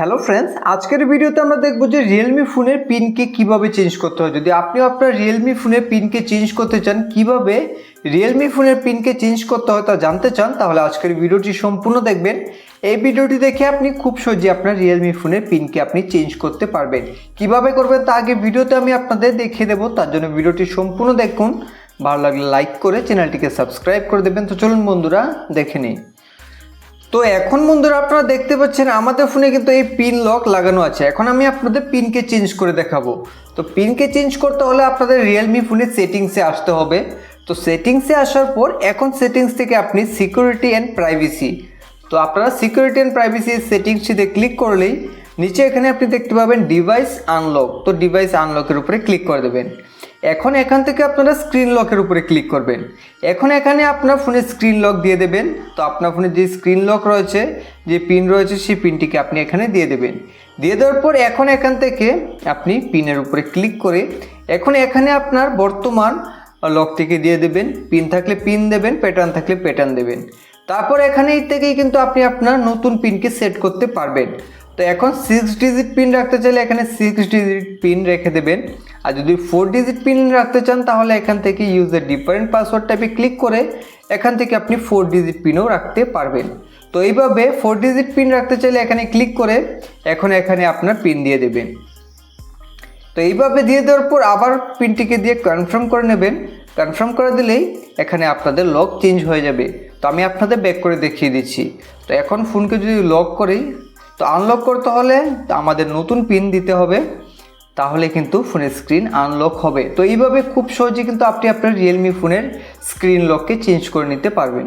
Hello friends আজকের ভিডিওতে আমরা দেখব যে রিয়েলমি ফোনের পিনকে কীভাবে চেঞ্জ করতে হয়। যদি আপনিও আপনার রিয়েলমি ফোনের পিনকে চেঞ্জ করতে চান, কীভাবে রিয়েলমি ফোনের পিনকে চেঞ্জ করতে হয় তা জানতে চান, তাহলে আজকের ভিডিওটি সম্পূর্ণ দেখবেন। এই ভিডিওটি দেখে আপনি খুব সহজে আপনার রিয়েলমি ফোনের পিনকে আপনি চেঞ্জ করতে পারবেন। কীভাবে করবেন তা আগে ভিডিওতে আমি আপনাদের দেখিয়ে দেবো, তার জন্য ভিডিওটি সম্পূর্ণ দেখুন। ভালো লাগলে লাইক করে চ্যানেলটিকে সাবস্ক্রাইব করে দেবেন। তো চলুন বন্ধুরা, দেখে নিই। তো এখন বন্ধুরা আপনারা দেখতে পাচ্ছেন আমাদের ফোনে কিন্তু এই পিন লক লাগানো আছে। এখন আমি আপনাদের পিনকে চেঞ্জ করে দেখাবো। তো পিনকে চেঞ্জ করতে হলে আপনাদের রিয়েলমি ফোনের সেটিংসে আসতে হবে। তো সেটিংসে আসার পর এখন সেটিংস থেকে আপনি সিকিউরিটি অ্যান্ড প্রাইভেসি তো আপনারা সিকিউরিটি অ্যান্ড প্রাইভেসি সেটিংসটিতে ক্লিক করলেই নিচে এখানে আপনি দেখতে পাবেন ডিভাইস আনলক তো ডিভাইস আনলকের উপরে ক্লিক করে দেবেন। এখন এখান থেকে আপনারা স্ক্রিন লকের উপরে ক্লিক করবেন। এখন এখানে আপনার ফোনে স্ক্রিন লক দিয়ে দেবেন। তো আপনার ফোনে যে স্ক্রিন লক রয়েছে, যে পিন রয়েছে, সেই পিনটিকে আপনি এখানে দিয়ে দেবেন। দিয়ে দেওয়ার পর এখন এখান থেকে আপনি পিনের উপরে ক্লিক করে এখন এখানে আপনার বর্তমান লকটিকে দিয়ে দেবেন। পিন থাকলে পিন দেবেন প্যাটার্ন থাকলে প্যাটার্ন দেবেন। তারপর এখানে থেকেই কিন্তু আপনি আপনার নতুন পিনকে সেট করতে পারবেন। তো এখন সিক্স ডিজিট পিন রাখতে চাইলে এখানে সিক্স ডিজিট পিন রেখে দেবেন। আর যদি ফোর ডিজিট পিন রাখতে চান, তাহলে এখান থেকে ইউজের ডিফারেন্ট পাসওয়ার্ড টাইপে ক্লিক করে এখান থেকে আপনি ফোর ডিজিট পিনও রাখতে পারবেন। তো এইভাবে ফোর ডিজিট পিন রাখতে চাইলে এখানে ক্লিক করে এখন এখানে আপনার পিন দিয়ে দেবেন। তো এইভাবে দিয়ে দেওয়ার পর আবার পিনটিকে দিয়ে কনফার্ম করে নেবেন। কনফার্ম করে দিলেই এখানে আপনাদের লক চেঞ্জ হয়ে যাবে। তো আমি আপনাদের ব্যাক করে দেখিয়ে দিচ্ছি। তো এখন ফোনকে যদি লক করি তো আনলক করতে হলে আমাদের নতুন পিন দিতে হবে। তাহলে কিন্তু ফোনের স্ক্রিন আনলক হবে। তো এইভাবে খুব সহজে কিন্তু আপনি আপনার রিয়েলমি ফোনের স্ক্রিন লককে চেঞ্জ করে নিতে পারবেন।